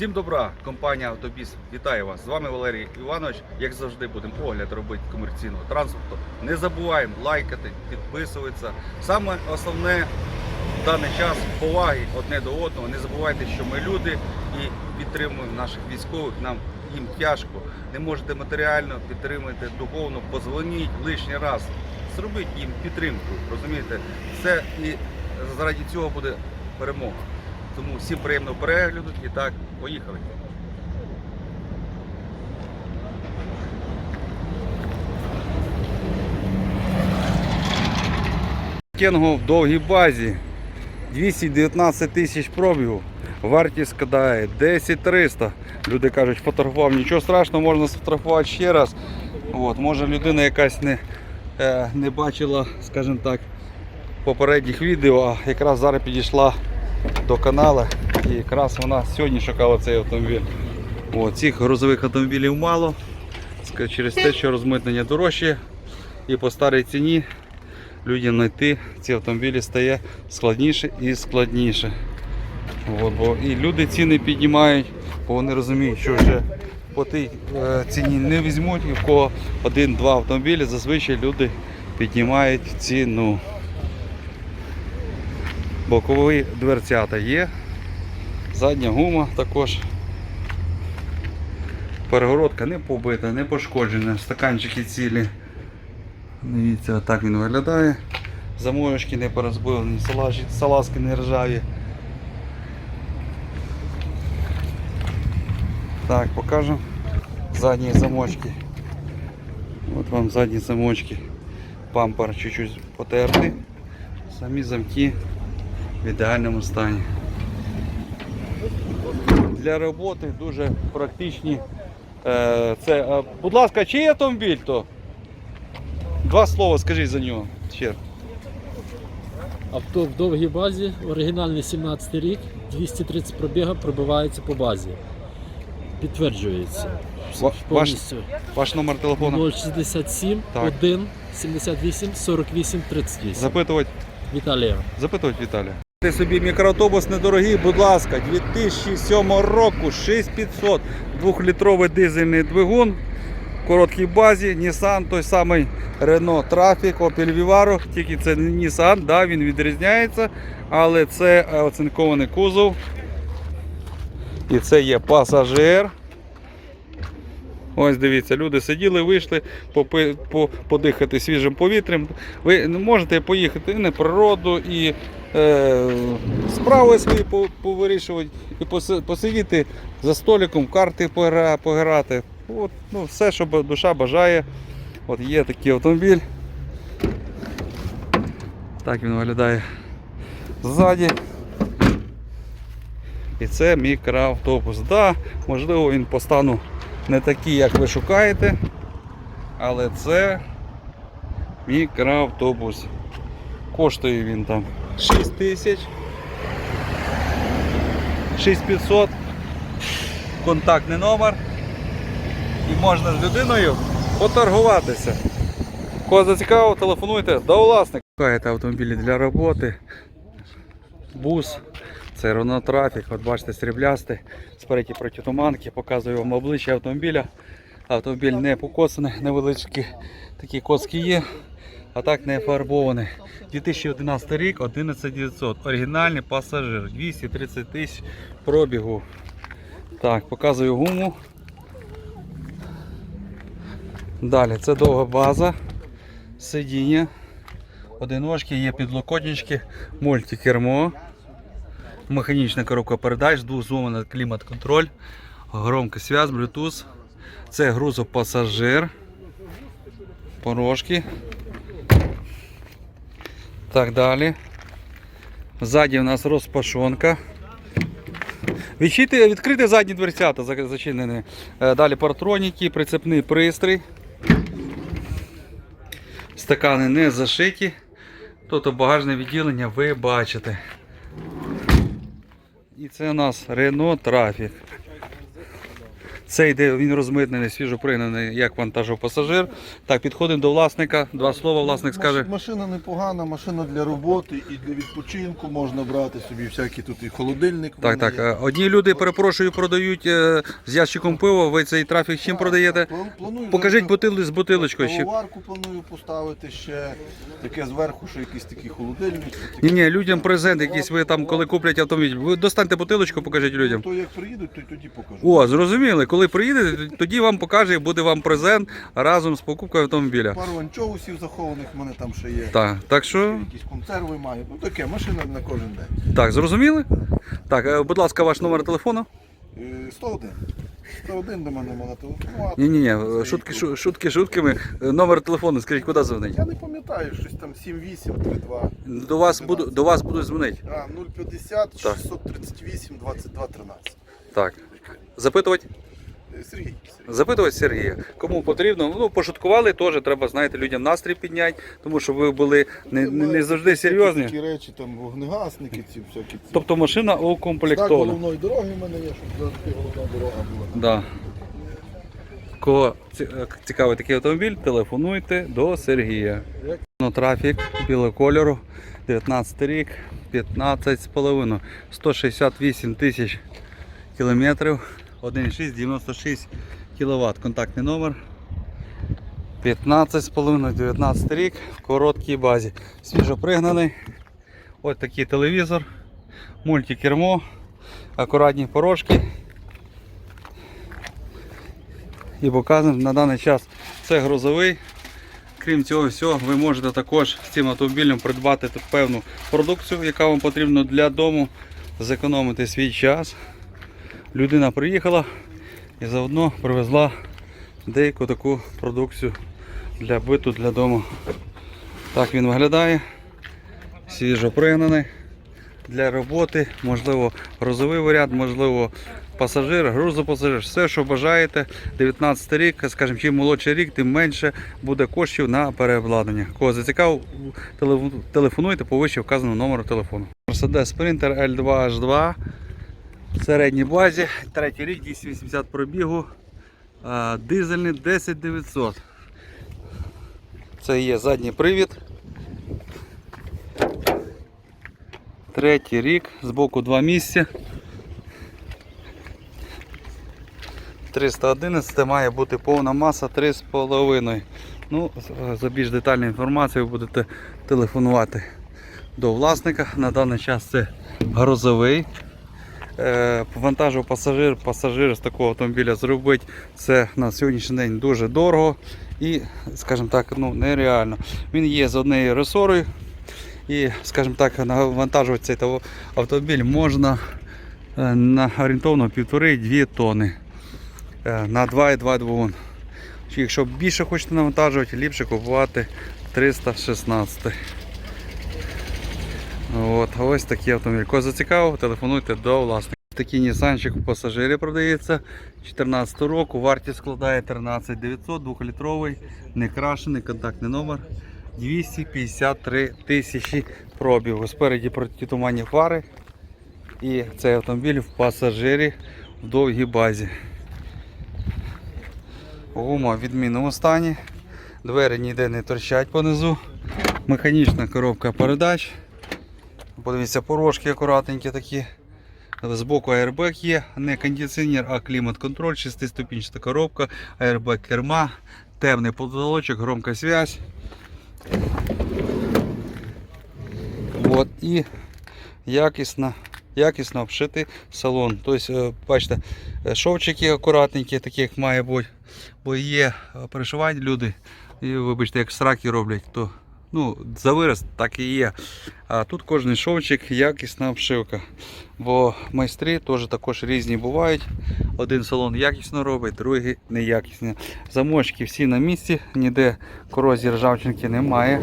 Всім добра, компанія Автобіс вітає вас. З вами Валерій Іванович. Як завжди, будемо огляд робити комерційного транспорту. Не забуваємо лайкати, підписуватися. Саме основне в даний час поваги одне до одного. Не забувайте, що ми люди і підтримуємо наших військових. Нам їм тяжко. Не можете матеріально підтримати, духовно, позвоніть лишній раз. Зробіть їм підтримку. Розумієте, це і заради цього буде перемога. Тому всім приємного перегляду і так, поїхали. Кенго в довгій базі 219 тисяч пробігу. Вартість складає 10 300. Люди кажуть, фотографував, нічого страшного, можна сфотографувати ще раз. От, може людина якась не, е, не бачила, скажімо так, попередніх відео, а якраз зараз підійшла до каналу і якраз вона сьогодні шукала цей автомобіль. От, цих грузових автомобілів мало через те, що розмитнення дорожче і по старій ціні людям знайти ці автомобілі стає складніше і складніше. От, бо і люди ціни піднімають, бо вони розуміють, що вже по тій е, ціні не візьмуть, і в кого один-два автомобілі, зазвичай люди піднімають ціну. Бокові дверцята є, задня гума також. Перегородка не побита, не пошкоджена, стаканчики цілі. Дивіться, так він виглядає. Заморочки не порозбивлені, салазки не ржаві. Так, покажемо задні замочки. От вам задні замочки. Пампер чуть-чуть потертий. Самі замки в ідеальному стані. Для роботи дуже практичні. Е, Це, е, будь ласка, чий автомобіль то? Два слова скажіть за нього. Ще. Авто в довгій базі, оригінальний 17 рік, 230 пробіга пробивається по базі. Підтверджується. Ва- Ваш, Повністю. ваш номер телефону 067 Так. 1 78 48 38. запитувати. Віталія. Запитувати Віталія. Ти собі мікроавтобус недорогий, будь ласка, 2007 року 6500, 2-літровий дизельний двигун, короткій базі, Nissan, той самий Renault Trafic, Opel Vivaro, тільки це Nissan, да, він відрізняється, але це е, оцинкований кузов. І це є пасажир. Ось дивіться, люди сиділи, вийшли попи, по, подихати свіжим повітрям. Ви можете поїхати і на природу, і справи свої повирішувати, і посидіти за столиком, карти пограти. От, ну, все, що душа бажає. От є такий автомобіль. Так він виглядає ззаді. І це мікроавтобус. Да, можливо, він по стану не такий, як ви шукаєте, але це мікроавтобус. Коштує він там 6 тисяч. 6500. Контактний номер. І можна з людиною поторгуватися. Кого зацікавило, телефонуйте до власника. Шукаєте автомобілі для роботи. Бус. Це Trafic, от бачите, сріблястий, спереді протитуманки, показую вам обличчя автомобіля. Автомобіль не покосаний, невеличкі такі коски є, а так не фарбований. 2011 рік, 11900. Оригінальний пасажир, 230 тисяч пробігу. Так, показую гуму. Далі, це довга база, сидіння, одиночки, є підлокотнички, мультикермо. Механічна коробка передач, двозонний клімат-контроль, громкий связь, Bluetooth. Це грузопасажир. Порожки. Так далі. Ззаді у нас розпашонка. Відчити, відкрити задні дверцята зачинені. Е, Далі партроніки, прицепний пристрій. Стакани не зашиті. Тобто багажне відділення ви бачите. І це у нас Renault Trafic. Цей йде, він розмитнений, свіжопригнаний, як вантажов пасажир. Так, підходимо до власника. Два слова власник скаже. Машина непогана, машина для роботи і для відпочинку. Можна брати собі всякі тут і холодильник. Так, так. є. Одні люди, перепрошую, продають е, з ящиком пива. Ви цей трафік чим продаєте? Плану- Планую Покажіть бутили з бутилочкою. ще. Кавоварку планую поставити ще. Таке зверху, що якийсь такий холодильник. Ні, ні, людям презент якийсь ви там, коли куплять автомобіль. Ви достаньте бутилочку, покажіть людям. То як приїдуть, то й тоді покажу. О, зрозуміли, коли приїдете, тоді вам покаже і буде вам презент разом з покупкою автомобіля. Пару анчоусів захованих в мене там ще є. Так, так що, Якісь консерви маю. Ну таке, машина на кожен день. так, зрозуміли? Так, е, будь ласка, ваш номер телефону. Е, 101. 101 до мене можна телефонувати. Ні, ні, ні, шутки, шу- шутки, шутками. Е, Номер телефону, скажіть, куди дзвонить? Я не пам'ятаю, щось там 7832. До вас буду, до вас будуть дзвонити. А, 050 638 22 13. Так. Запитувати? Сергій. Запитувати Сергія. Кому потрібно? Ну, пошуткували теж, треба, знаєте, людям настрій підняти, тому що ви були не, не, не завжди серйозні. Такі речі, там вогнегасники, ці всякі. ці. Тобто машина Знак укомплектована. головної дороги в мене є, щоб завжди головна дорога була. Да. Кого ці- е, цікавий такий автомобіль, телефонуйте до Сергія. Як? Ну, трафік білого кольору, 19 рік, 15,5, 168 тисяч кілометрів, 1,6, 96 кВт. Контактний номер. 15,5, 19 рік, в короткій базі. Свіжо пригнаний. Ось такий телевізор, мультикермо, акуратні порожки. і показуємо на даний час це грузовий. Крім цього всього, ви можете також з цим автомобілем придбати певну продукцію, яка вам потрібна для дому, зекономити свій час. Людина приїхала і заодно привезла деяку таку продукцію для биту, для дому. Так він виглядає. Свіжо пригнаний для роботи, можливо, грузовий варіант, можливо, пасажир, грузопасажир, все, що бажаєте. 19 рік, скажімо, чим молодший рік, тим менше буде коштів на переобладнання. Кого зацікавив, телеф- телефонуйте по вище вказаному номеру телефону. Mercedes Sprinter L2H2 середній базі, третій рік, 280 пробігу, дизельний 10900. Це є задній привід. Третій рік, збоку два місця. 311 має бути повна маса 3,5. Ну, за більш детальну інформацію ви будете телефонувати до власника. На даний час це грозовий. Е, Вантажу пасажир, пасажир з такого автомобіля зробити це на сьогоднішній день дуже дорого і, скажімо так, ну, нереально. Він є з однією ресорою. І, скажімо так, навантажувати цей автомобіль можна е, на орієнтовно 1,5-2 тонни е, на 2,2 двигун. Якщо більше хочете навантажувати, ліпше купувати 316. От, ось такий автомобіль. Кого зацікавив, телефонуйте до власника. Такий Нісанчик у пасажирі продається 14 року, вартість складає 13 900, 2-літровий, не крашений, контактний номер 253 тисячі пробігу. Спереді протитуманні фари. І цей автомобіль в пасажирі в довгій базі. Гума в відмінному стані. Двері ніде не торчать понизу. Механічна коробка передач. Подивіться, порожки акуратненькі такі. Збоку аербек є, не кондиціонер, а клімат-контроль, 6-ступінчата коробка, аербек керма, темний потолочок, громка связь. От, і якісно, якісно обшитий салон. Тобто, е, бачите, е, шовчики акуратненькі, такі як має бути. Бо є е, перешивають люди, і вибачте, як сраки роблять, то ну, за вираз так і є. А тут кожен шовчик якісна обшивка. Бо майстри теж також різні бувають. Один салон якісно робить, другий неякісно. Замочки всі на місці, ніде корозії ржавчинки немає.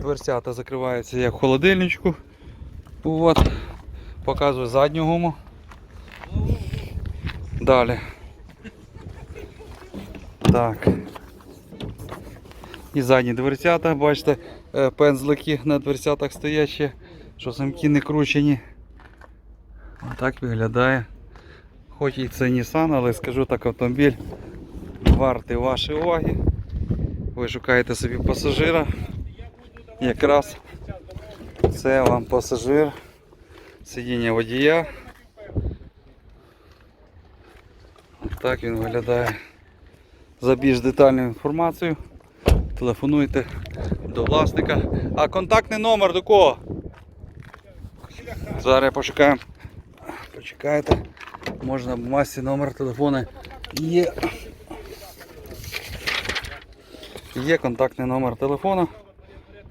Дверцята закриваються як в холодильничку. От. Показую задню гуму. Далі. Так. І задні дверцята, бачите, е, пензлики на дверцятах стоять ще, що замки не кручені. Отак виглядає Хоч і це Nissan, але скажу так, автомобіль вартий вашої уваги. Ви шукаєте собі пасажира. Якраз це вам пасажир, сидіння водія. Так він виглядає. За більш детальну інформацію телефонуйте до власника. А контактний номер до кого? Зараз почекаємо. Почекайте. Можна в масі номер телефону. Є. Є контактний номер телефону.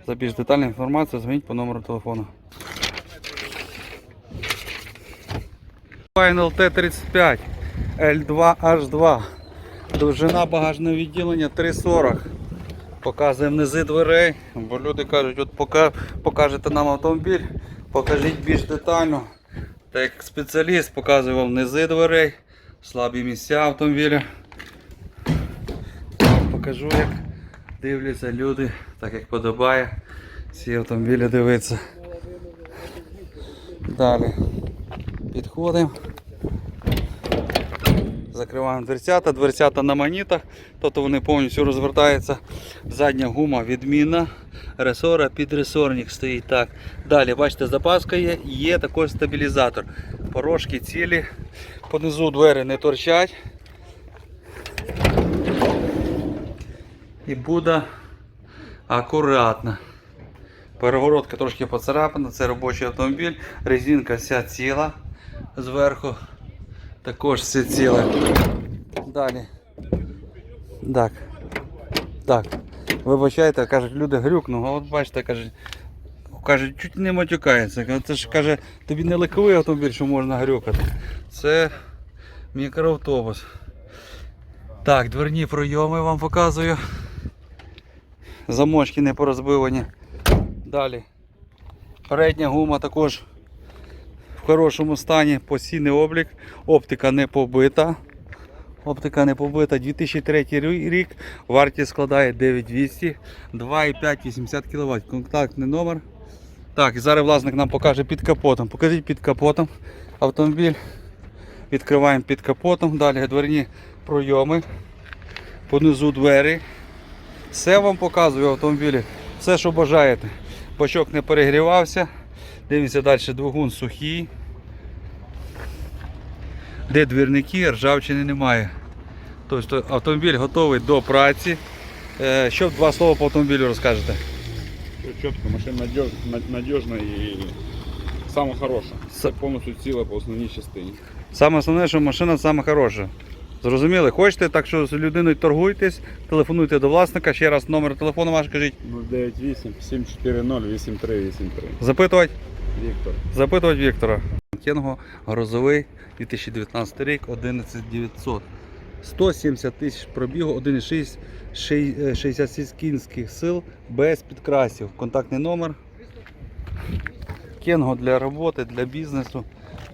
За більш детальну інформацію дзвоніть по номеру телефону. Final T35 L2H2. Довжина багажного відділення 340. Показуємо низи дверей, бо люди кажуть, от покажете нам автомобіль, покажіть більш детально. Так як спеціаліст показує вам низи дверей, слабі місця автомобіля. Покажу, як дивляться люди, так як подобає ці автомобілі дивитися. Далі підходимо. Закриваємо дверцята, дверцята на манітах, тобто вони повністю розвертаються. Задня гума відмінна, ресора під ресорник стоїть так. Далі, бачите, запаска є, є також стабілізатор. Порожки цілі, понизу двері не торчать. І буде акуратно. Перегородка трошки поцарапана, це робочий автомобіль, резинка вся ціла зверху. Також все ціле. Далі. Так. Так. Вибачайте, кажуть, люди грюкну, а от бачите, кажуть, кажуть, чуть не матюкається. Це ж каже, тобі не легковий автомобіль, що можна грюкати. Це мікроавтобус. Так, дверні пройоми вам показую. Замочки не порозбивані. Далі. Передня гума також хорошому стані, постійний облік, оптика не побита. Оптика не побита. 2003 рік, вартість складає 9200, 2,5 80 кВт. Контактний номер. Так, і зараз власник нам покаже під капотом. Покажіть під капотом автомобіль. Відкриваємо під капотом. Далі дверні пройоми. Понизу двері. Все вам показую в автомобілі. Все, що бажаєте. Бачок не перегрівався. Дивимося далі, двигун сухий. Де двірники, ржавчини немає. Тобто автомобіль готовий до праці. Е, Що два слова по автомобілю розкажете? Все четко, машина надежна и самая хорошая. Все повністю ціла по основній частині. Саме основне, що машина саме хороша. Зрозуміли? Хочете, так що з людиною торгуйтесь, телефонуйте до власника. Ще раз номер телефону ваш кажіть. 098 740 8383. Запитувати. Віктор. Запитувати Віктора. Кенго грозовий 2019 рік 11900. 170 тисяч пробігу, 1,6 е, 66 кінських сил без підкрасів. Контактний номер. Кенго для роботи, для бізнесу.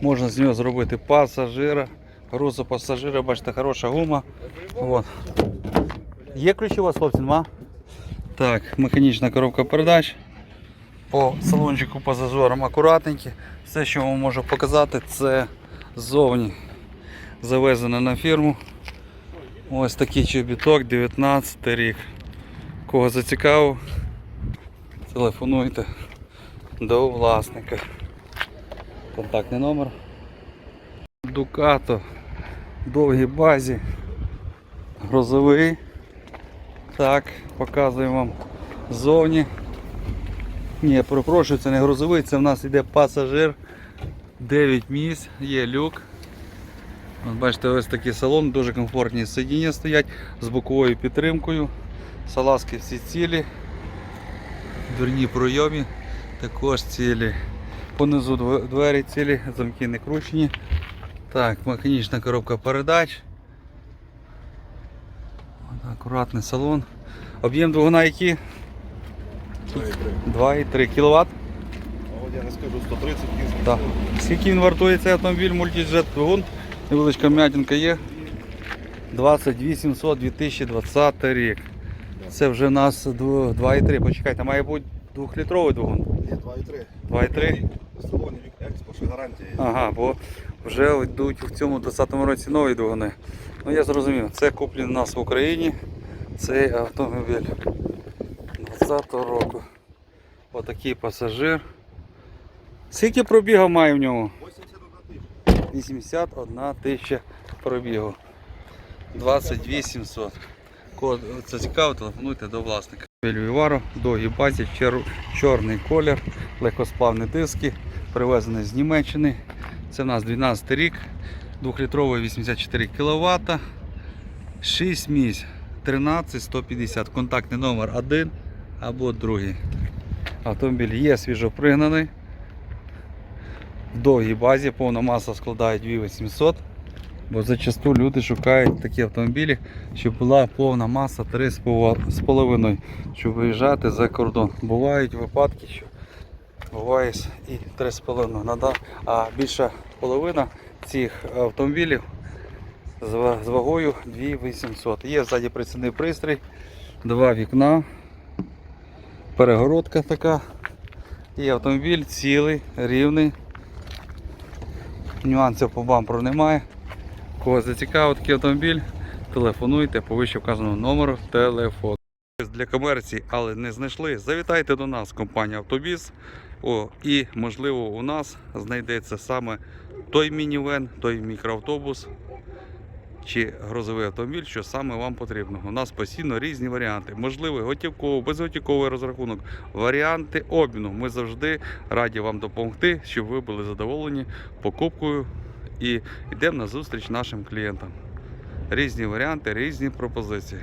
Можна з нього зробити пасажира, грузу пасажира, бачите, хороша гума. От. Є ключі у вас, хлопці, нема? Так, механічна коробка передач по салончику по зазорам акуратненькі. Все, що вам можу показати, це ззовні завезено на фірму. Ось такий чобіток, 19 рік. Кого зацікавив, телефонуйте до власника. Контактний номер. Дукато, довгій базі, грозовий. Так, показуємо вам ззовні. Ні, перепрошую, це не грузовий, це в нас йде пасажир. 9 місць, є люк. Бачите, ось такий салон, дуже комфортні сидіння стоять з боковою підтримкою. Салазки всі цілі. Дверні пройомі також цілі. Понизу двері цілі, замки не кручені. Так, механічна коробка передач. Акуратний салон. Об'єм двигуна який? 2,3 кВт. Я не скажу 130 кінських. Скільки він вартує цей автомобіль, мультиджет двигун? Невеличка м'ятинка є. 2800 2020 рік. Це вже у нас 2,3. Почекайте, має бути 2-літровий двигун. Ні, 2,3. 2,3. В салоні Експо, ще гарантія є. Ага, бо вже йдуть в цьому 20-му році нові двигуни. Ну я зрозумів, це куплено у нас в Україні. Цей автомобіль 20-го року. Отакий пасажир. Скільки пробігу має в ньому? 81 тисяча пробігу. 2800. Код це цікаво, телефонуйте до власника. Вільвівару, довгі базі, чорний колір, легкосплавні диски, привезений з Німеччини. Це в нас 12 рік, 2-літровий 84 кВт, 6 місць, 13 150, контактний номер 1 або другий. Автомобіль є свіжопригнаний. В довгій базі повна маса складає 2800. Бо зачасту люди шукають такі автомобілі, щоб була повна маса 3,5, щоб виїжджати за кордон. Бувають випадки, що буває і 3,5. А більша половина цих автомобілів з вагою 2800. Є ззаді прицінний пристрій, два вікна, перегородка така. І автомобіль цілий, рівний. Нюансів по бамперу немає. Кого зацікавив такий автомобіль, телефонуйте по вище вказаному номеру телефону. Для комерції, але не знайшли. Завітайте до нас, компанія Автобіс. О, і можливо у нас знайдеться саме той мінівен, той мікроавтобус чи грузовий автомобіль, що саме вам потрібно. У нас постійно різні варіанти. Можливо, готівковий, безготівковий розрахунок, варіанти обміну. Ми завжди раді вам допомогти, щоб ви були задоволені покупкою і йдемо на зустріч нашим клієнтам. Різні варіанти, різні пропозиції.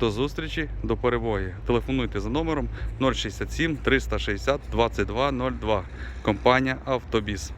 До зустрічі, до перебої. Телефонуйте за номером 067 360 2202. Компанія Автобіс.